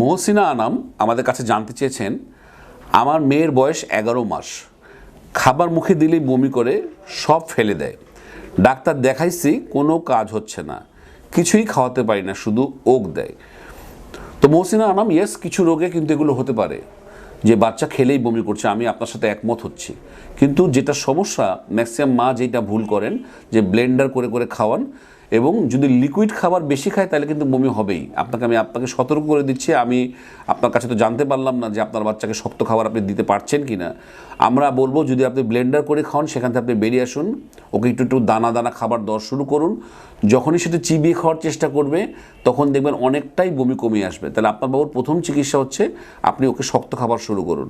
মহসিনা আনাম আমাদের কাছে জানতে চেয়েছেন, আমার মেয়ের বয়স এগারো মাস। খাবার মুখে দিলেই বমি করে, সব ফেলে দেয়। ডাক্তার দেখাইছি, কোনো কাজ হচ্ছে না। কিছুই খাওয়াতে পারি না, শুধু ওক দেয়। তো মহসিনা আনাম ইয়েস কিছু রোগে কিন্তু এগুলো হতে পারে। যে বাচ্চা খেলেই বমি করছে, আমি আপনার সাথে একমত হচ্ছি। কিন্তু যেটা সমস্যা ম্যাক্সিমাম মা যেটা ভুল করেন, যে ব্লেন্ডার করে করে খাওয়ান এবং যদি লিকুইড খাবার বেশি খায়, তাহলে কিন্তু বমি হবেই। আপনাকে আমি আপনাকে সতর্ক করে দিচ্ছি। আমি আপনার কাছে তো জানতে পারলাম না যে আপনার বাচ্চাকে শক্ত খাবার আপনি দিতে পারছেন কি না আমরা বলব যদি আপনি ব্লেন্ডার করে খাওয়ান সেখান থেকে আপনি বেরিয়ে আসুন। ওকে একটু একটু দানা দানা খাবার দেওয়া শুরু করুন। যখনই সেটা চিবিয়ে খাওয়ার চেষ্টা করবে, তখন দেখবেন অনেকটাই বমি কমে আসবে। তাহলে আপনার বাবুর প্রথম চিকিৎসা হচ্ছে, আপনি ওকে শক্ত খাবার শুরু করুন।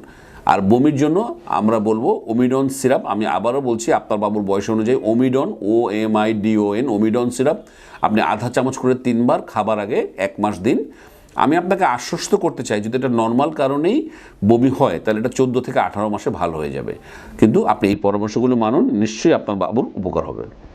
আর বমির জন্য আমরা বলব ওমিডন সিরাপ। আমি আবারও বলছি, আপনার বাবুর বয়স অনুযায়ী Omidon O M I D O N Omidon syrup. আপনি আধা চামচ করে তিনবার খাবার আগে, এক মাস দিন। আমি আপনাকে আশ্বস্ত করতে চাই, যদি এটা নর্মাল কারণেই বমি হয়, তাহলে এটা চোদ্দ থেকে আঠারো মাসে ভালো হয়ে যাবে। কিন্তু আপনি এই পরামর্শগুলো মানুন, নিশ্চয়ই আপনার বাবুর উপকার হবে।